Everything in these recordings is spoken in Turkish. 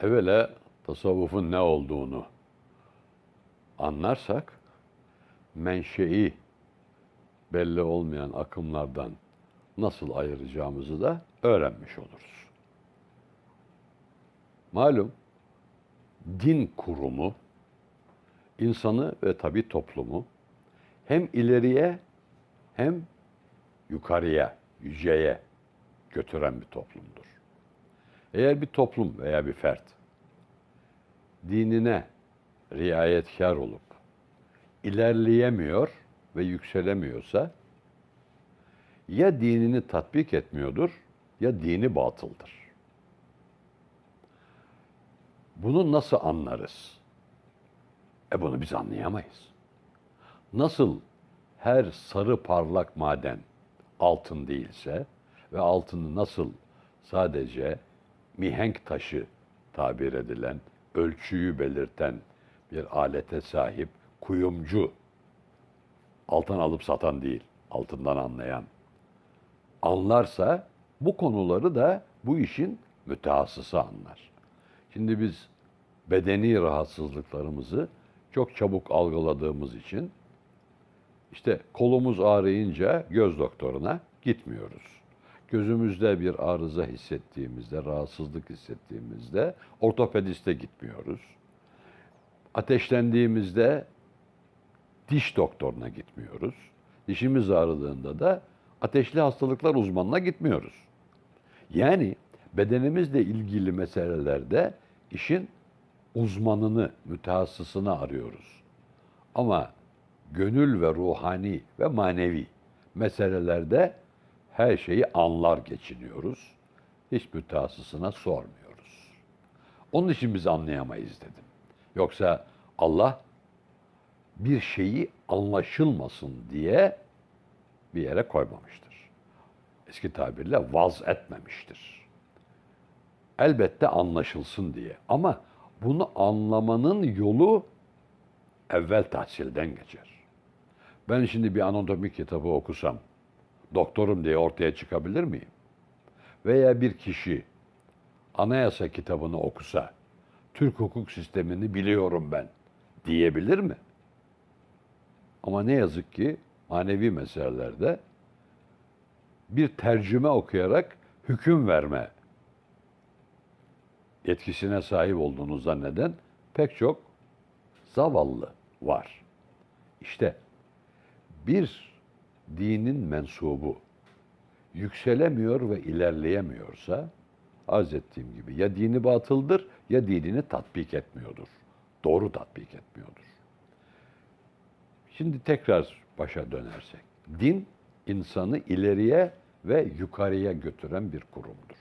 evvela tasavvufun ne olduğunu anlarsak menşei belli olmayan akımlardan nasıl ayıracağımızı da öğrenmiş oluruz. Malum din kurumu insanı ve tabi toplumu hem ileriye hem yukarıya, yüceye götüren bir toplumdur. Eğer bir toplum veya bir fert dinine riayetkar olup ilerleyemiyor ve yükselemiyorsa ya dinini tatbik etmiyordur ya dini batıldır. Bunu nasıl anlarız? E bunu biz anlayamayız. Nasıl her sarı parlak maden altın değilse ve altını nasıl sadece mihenk taşı tabir edilen, ölçüyü belirten bir alete sahip kuyumcu, altın alıp satan değil, altından anlayan, anlarsa bu konuları da bu işin mütehassısı anlar. Şimdi biz bedeni rahatsızlıklarımızı çok çabuk algıladığımız için işte kolumuz ağrıyınca göz doktoruna gitmiyoruz. Gözümüzde bir arıza hissettiğimizde, rahatsızlık hissettiğimizde ortopediste gitmiyoruz. Ateşlendiğimizde diş doktoruna gitmiyoruz. Dişimiz ağrıdığında da ateşli hastalıklar uzmanına gitmiyoruz. Yani bedenimizle ilgili meselelerde işin uzmanını, mütehassısını arıyoruz. Ama gönül ve ruhani ve manevi meselelerde her şeyi anlar geçiniyoruz. Hiç mütehassısına sormuyoruz. Onun için biz anlayamayız dedim. Yoksa Allah bir şeyi anlaşılmasın diye bir yere koymamıştır. Eski tabirle vaz etmemiştir. Elbette anlaşılsın diye ama bunu anlamanın yolu evvel tahsilden geçer. Ben şimdi bir anatomi kitabı okusam, doktorum diye ortaya çıkabilir miyim? Veya bir kişi anayasa kitabını okusa, Türk hukuk sistemini biliyorum ben diyebilir mi? Ama ne yazık ki manevi meselelerde bir tercüme okuyarak hüküm verme yetkisine sahip olduğunu zanneden pek çok zavallı var. İşte bir dinin mensubu yükselemiyor ve ilerleyemiyorsa arz ettiğim gibi ya dini batıldır ya dinini tatbik etmiyordur. Doğru tatbik etmiyordur. Şimdi tekrar başa dönersek. Din insanı ileriye ve yukarıya götüren bir kurumdur.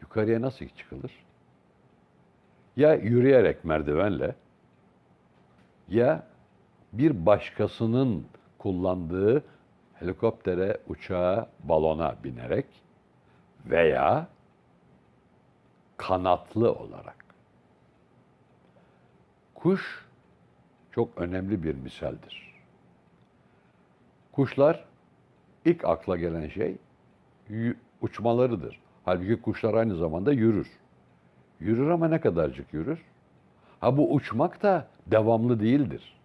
Yukarıya nasıl çıkılır? Ya yürüyerek merdivenle ya bir başkasının kullandığı helikoptere, uçağa, balona binerek veya kanatlı olarak. Kuş çok önemli bir misaldir. Kuşlar ilk akla gelen şey uçmalarıdır. Halbuki kuşlar aynı zamanda yürür. Yürür ama ne kadarcık yürür? Ha bu uçmak da devamlı değildir.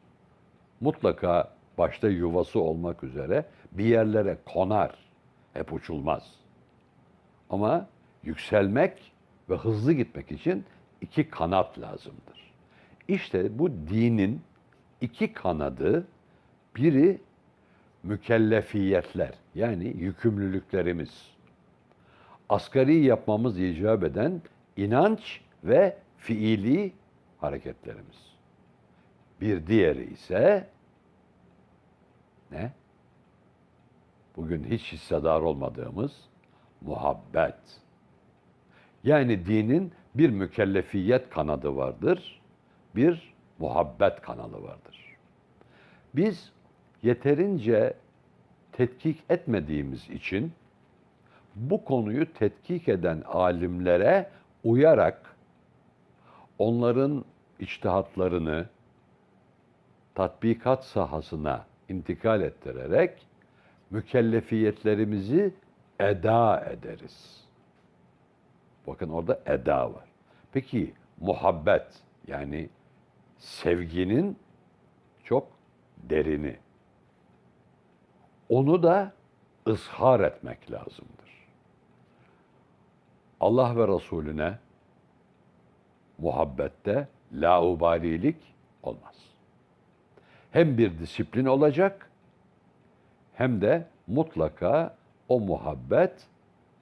Mutlaka başta yuvası olmak üzere bir yerlere konar. Hep uçulmaz. Ama yükselmek ve hızlı gitmek için iki kanat lazımdır. İşte bu dinin iki kanadı biri mükellefiyetler yani yükümlülüklerimiz. Asgari yapmamız icap eden inanç ve fiili hareketlerimiz. Bir diğeri ise ne? Bugün hiç hissedar olmadığımız muhabbet. Yani dinin bir mükellefiyet kanadı vardır, bir muhabbet kanalı vardır. Biz yeterince tetkik etmediğimiz için bu konuyu tetkik eden alimlere uyarak onların içtihatlarını tatbikat sahasına intikal ettirerek mükellefiyetlerimizi eda ederiz. Bakın orada eda var. Peki muhabbet yani sevginin çok derini. Onu da ızhar etmek lazımdır. Allah ve Resulüne muhabbette laubalilik olmaz. Hem bir disiplin olacak hem de mutlaka o muhabbet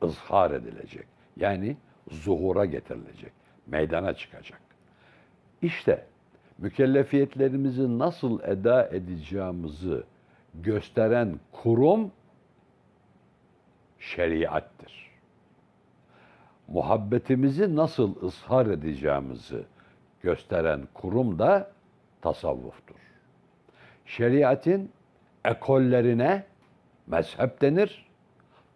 ızhar edilecek. Yani zuhura getirilecek, meydana çıkacak. İşte mükellefiyetlerimizi nasıl eda edeceğimizi gösteren kurum şeriattır. Muhabbetimizi nasıl ızhar edeceğimizi gösteren kurum da tasavvuftur. Şeriatin ekollerine mezhep denir.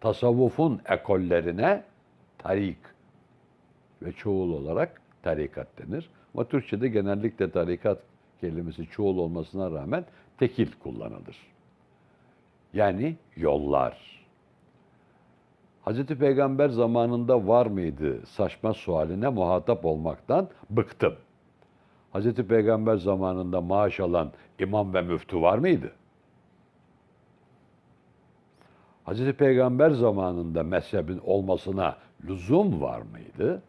Tasavvufun ekollerine tarik ve çoğul olarak tarikat denir. Ama Türkçe'de genellikle tarikat kelimesi çoğul olmasına rağmen tekil kullanılır. Yani yollar. Hazreti Peygamber zamanında var mıydı saçma sualine muhatap olmaktan bıktım. Hazreti Peygamber zamanında maaş alan imam ve müftü var mıydı? Hazreti Peygamber zamanında mezhebin olmasına lüzum var mıydı?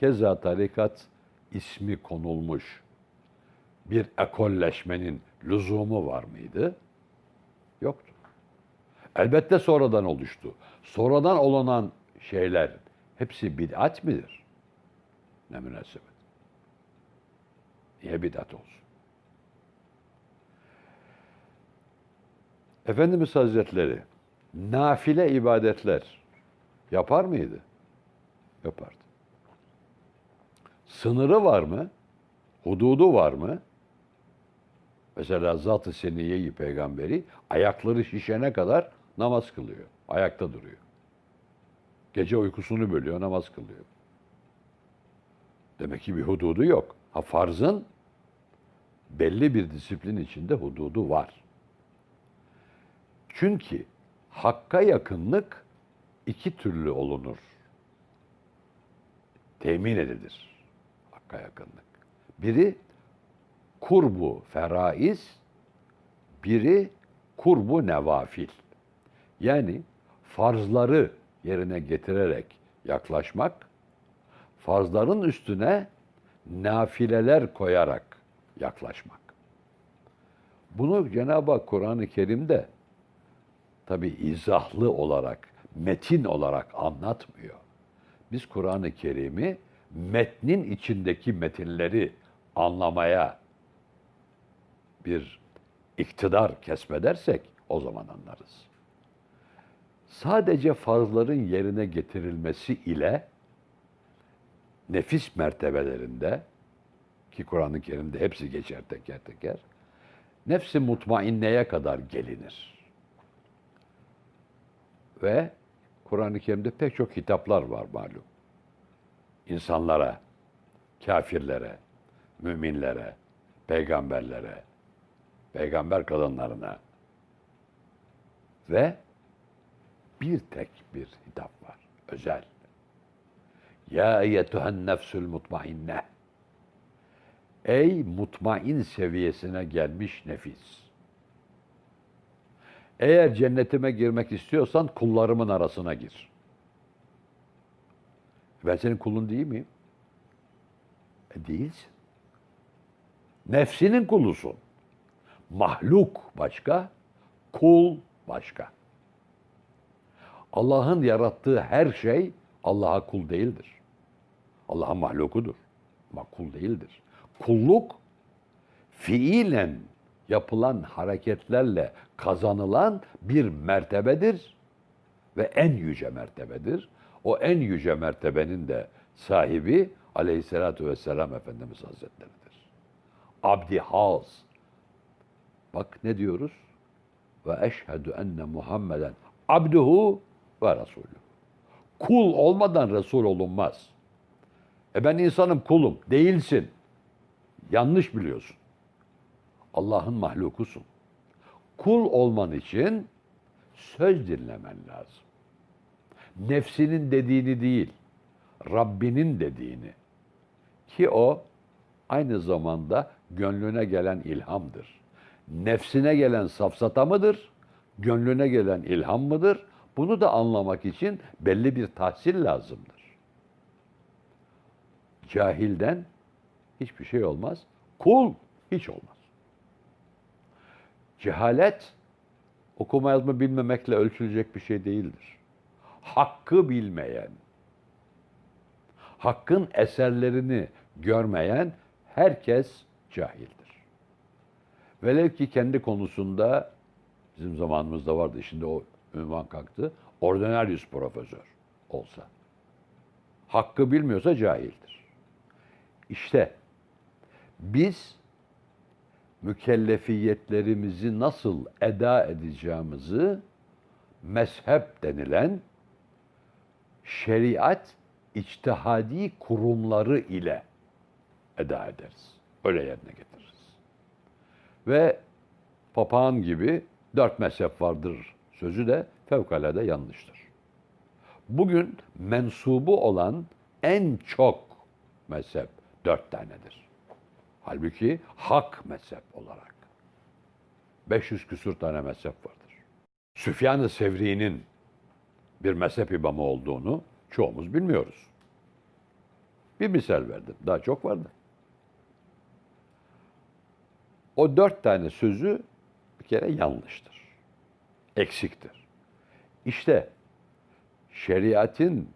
Keza tarikat ismi konulmuş bir ekolleşmenin lüzumu var mıydı? Yoktu. Elbette sonradan oluştu. Sonradan olunan şeyler hepsi bid'at midir? Ne münasebet. Niye bid'at olsun? Efendimiz Hazretleri nafile ibadetler yapar mıydı? Yapardı. Sınırı var mı? Hududu var mı? Mesela Zat-ı Seniye-i Peygamberi ayakları şişene kadar namaz kılıyor. Ayakta duruyor. Gece uykusunu bölüyor, namaz kılıyor. Demek ki bir hududu yok. Ha farzın belli bir disiplin içinde hududu var. Çünkü hakka yakınlık iki türlü olunur. Temin edilir hakka yakınlık. Biri kurbu feraiz, biri kurbu nevafil. Yani farzları yerine getirerek yaklaşmak, farzların üstüne nafileler koyarak yaklaşmak. Bunu Cenab-ı Hak Kur'an-ı Kerim'de tabi izahlı olarak, metin olarak anlatmıyor. Biz Kur'an-ı Kerim'i metnin içindeki metinleri anlamaya bir iktidar kesmedersek o zaman anlarız. Sadece farzların yerine getirilmesi ile nefis mertebelerinde ki Kur'an-ı Kerim'de hepsi geçer teker teker nefsi mutmainneye kadar gelinir. Ve Kur'an-ı Kerim'de pek çok hitaplar var malum. İnsanlara, kafirlere, müminlere, peygamberlere, peygamber kadınlarına ve bir tek bir hitap var, özel. Ya eyyetühen nefsül mutmainne. Ey mutmain seviyesine gelmiş nefis. Eğer cennetime girmek istiyorsan kullarımın arasına gir. Ben senin kulun değil miyim? E değilsin. Nefsinin kulusun. Mahluk başka, kul başka. Allah'ın yarattığı her şey Allah'a kul değildir. Allah'ın mahlukudur. Ama kul değildir. Kulluk fiilen yapılan hareketlerle kazanılan bir mertebedir ve en yüce mertebedir. O en yüce mertebenin de sahibi aleyhissalatü vesselam Efendimiz Hazretleri'dir. Abdi haz. Bak ne diyoruz? Ve eşhedü enne Muhammeden abduhu ve resulü. Kul olmadan Resul olunmaz. E ben insanım kulum. Değilsin. Yanlış biliyorsun. Allah'ın mahlukusun. Kul olman için söz dinlemen lazım. Nefsinin dediğini değil, Rabbinin dediğini. Ki o aynı zamanda gönlüne gelen ilhamdır. Nefsine gelen safsata mıdır? Gönlüne gelen ilham mıdır? Bunu da anlamak için belli bir tahsil lazımdır. Cahilden hiçbir şey olmaz. Kul hiç olmaz. Cehalet okuma yazma bilmemekle ölçülecek bir şey değildir. Hakkı bilmeyen, hakkın eserlerini görmeyen herkes cahildir. Velev ki kendi konusunda bizim zamanımızda vardı, şimdi o ünvan kalktı. Ordinarius profesör olsa. Hakkı bilmiyorsa cahildir. İşte biz mükellefiyetlerimizi nasıl eda edeceğimizi mezhep denilen şeriat içtihadi kurumları ile eda ederiz. Öyle yerine getiririz. Ve papağan gibi dört mezhep vardır sözü de fevkalade yanlıştır. Bugün mensubu olan en çok mezhep dört tanedir. Halbuki hak mezhep olarak 500 küsur tane mezhep vardır. Süfyan-ı Sevri'nin bir mezhep imamı olduğunu çoğumuz bilmiyoruz. Bir misal verdim. Daha çok vardı. O dört tane sözü bir kere yanlıştır. Eksiktir. İşte şeriatin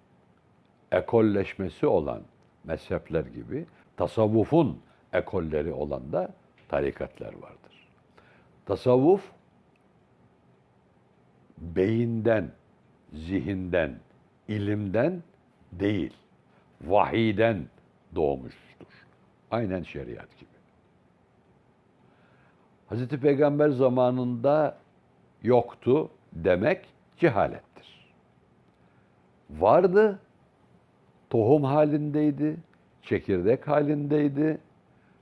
ekolleşmesi olan mezhepler gibi tasavvufun ekolleri olan da tarikatlar vardır. Tasavvuf beyinden, zihinden, ilimden değil, vahiden doğmuştur. Aynen şeriat gibi. Hazreti Peygamber zamanında yoktu demek cehalettir. Vardı, tohum halindeydi, çekirdek halindeydi.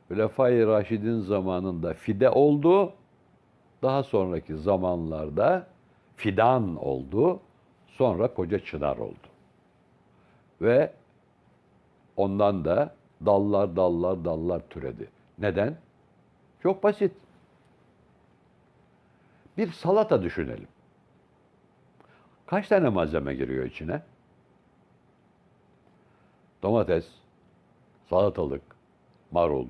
Hulefai Raşid'in zamanında fide oldu. Daha sonraki zamanlarda fidan oldu. Sonra koca çınar oldu. Ve ondan da dallar dallar dallar türedi. Neden? Çok basit. Bir salata düşünelim. Kaç tane malzeme giriyor içine? Domates, salatalık, marul,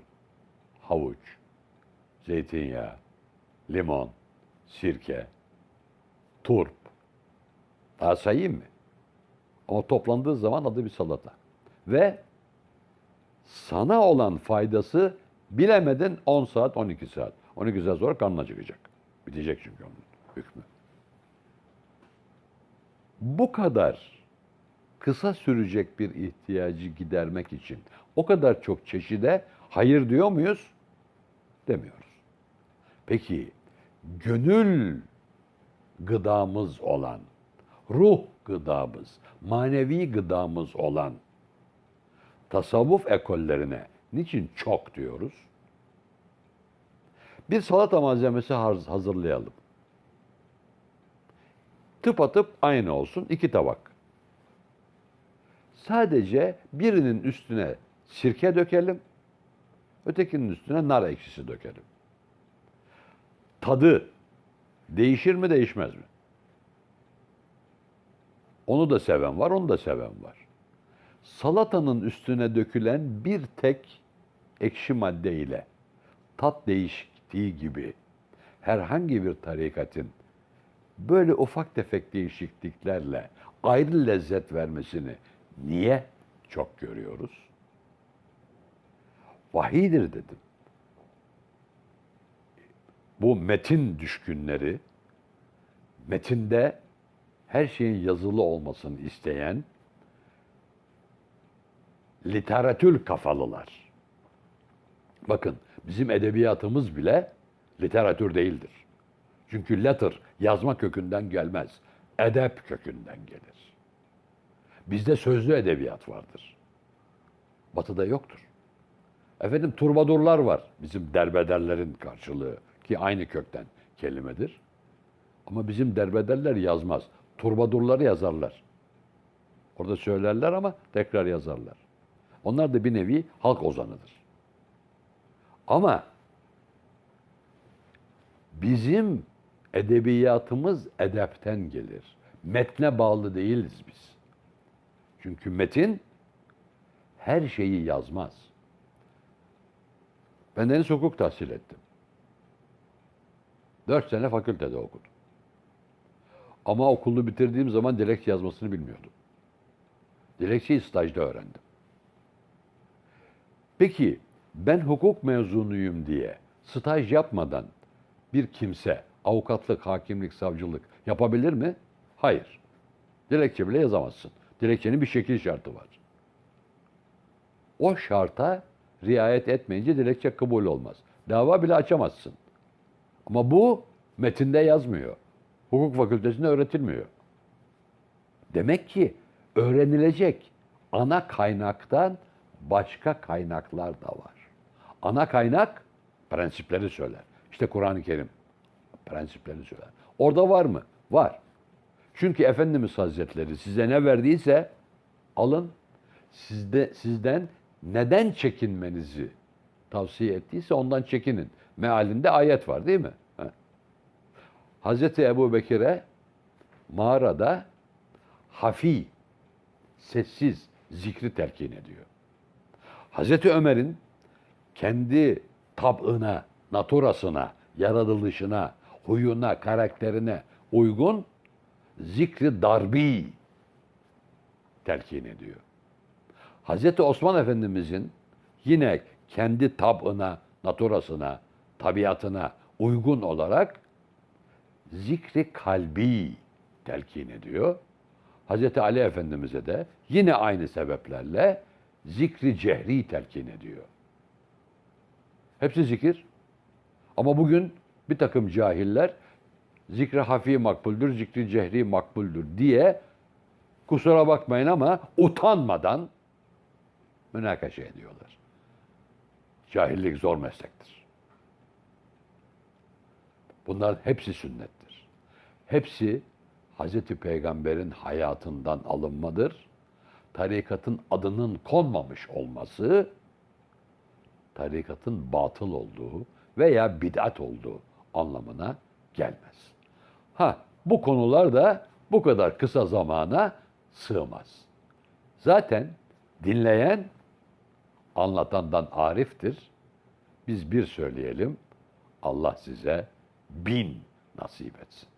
havuç, zeytinyağı, limon, sirke, turp. Daha sayayım mı? Ama toplandığı zaman adı bir salata. Ve sana olan faydası bilemedin 10 saat, 12 saat. 12 saat sonra karnın acıkacak. Bitecek çünkü onun hükmü. Bu kadar kısa sürecek bir ihtiyacı gidermek için o kadar çok çeşide hayır diyor muyuz? Demiyoruz. Peki gönül gıdamız olan, ruh gıdamız, manevi gıdamız olan tasavvuf ekollerine niçin çok diyoruz? Bir salata malzemesi haz- hazırlayalım. Tıpatıp aynı olsun iki tabak. Sadece birinin üstüne sirke dökelim, ötekinin üstüne nar ekşisi dökelim. Tadı değişir mi değişmez mi? Onu da seven var, onu da seven var. Salatanın üstüne dökülen bir tek ekşi madde ile tat değişikliği gibi herhangi bir tarikatın böyle ufak tefek değişikliklerle ayrı lezzet vermesini niye çok görüyoruz? Vahidir dedim. Bu metin düşkünleri, metinde her şeyin yazılı olmasını isteyen literatür kafalılar. Bakın bizim edebiyatımız bile literatür değildir. Çünkü letter yazma kökünden gelmez. Edep kökünden gelir. Bizde sözlü edebiyat vardır. Batı'da yoktur. Efendim turbadurlar var. Bizim derbederlerin karşılığı ki aynı kökten kelimedir. Ama bizim derbederler yazmaz. Turbadurları yazarlar. Orada söylerler ama tekrar yazarlar. Onlar da bir nevi halk ozanıdır. Ama bizim edebiyatımız edepten gelir. Metne bağlı değiliz biz. Çünkü metin her şeyi yazmaz. Ben deniz hukuk tahsil ettim. Dört sene fakültede okudum. Ama okulu bitirdiğim zaman dilekçe yazmasını bilmiyordum. Dilekçeyi stajda öğrendim. Peki ben hukuk mezunuyum diye staj yapmadan bir kimse avukatlık, hakimlik, savcılık yapabilir mi? Hayır. Dilekçe bile yazamazsın. Dilekçenin bir şekil şartı var. O şarta riayet etmeyince dilekçe kabul olmaz. Dava bile açamazsın. Ama bu metinde yazmıyor. Hukuk fakültesinde öğretilmiyor. Demek ki öğrenilecek ana kaynaktan başka kaynaklar da var. Ana kaynak prensipleri söyler. İşte Kur'an-ı Kerim prensipleri söyler. Orada var mı? Var. Çünkü Efendimiz Hazretleri size ne verdiyse alın. Sizde sizden neden çekinmenizi tavsiye ettiyse ondan çekinin. Mealinde ayet var değil mi? He. Hazreti Ebu Bekir'e mağarada hafi, sessiz zikri telkin ediyor. Hazreti Ömer'in kendi tab'ına, naturasına, yaratılışına, huyuna, karakterine uygun zikri darbi telkin ediyor. Hazreti Osman Efendimizin yine kendi tab'ına, naturasına, tabiatına uygun olarak zikri kalbi telkin ediyor. Hazreti Ali Efendimiz'e de yine aynı sebeplerle zikri cehri telkin ediyor. Hepsi zikir. Ama bugün bir takım cahiller zikri hafi makbuldür, zikri cehri makbuldür diye kusura bakmayın ama utanmadan münakaşa ediyorlar. Cahillik zor meslektir. Bunlar hepsi sünnettir. Hepsi Hazreti Peygamber'in hayatından alınmadır. Tarikatın adının konmamış olması, tarikatın batıl olduğu veya bid'at olduğu anlamına gelmez. Ha, bu konular da bu kadar kısa zamana sığmaz. Zaten dinleyen anlatandan ariftir. Biz bir söyleyelim, Allah size bin nasip etsin.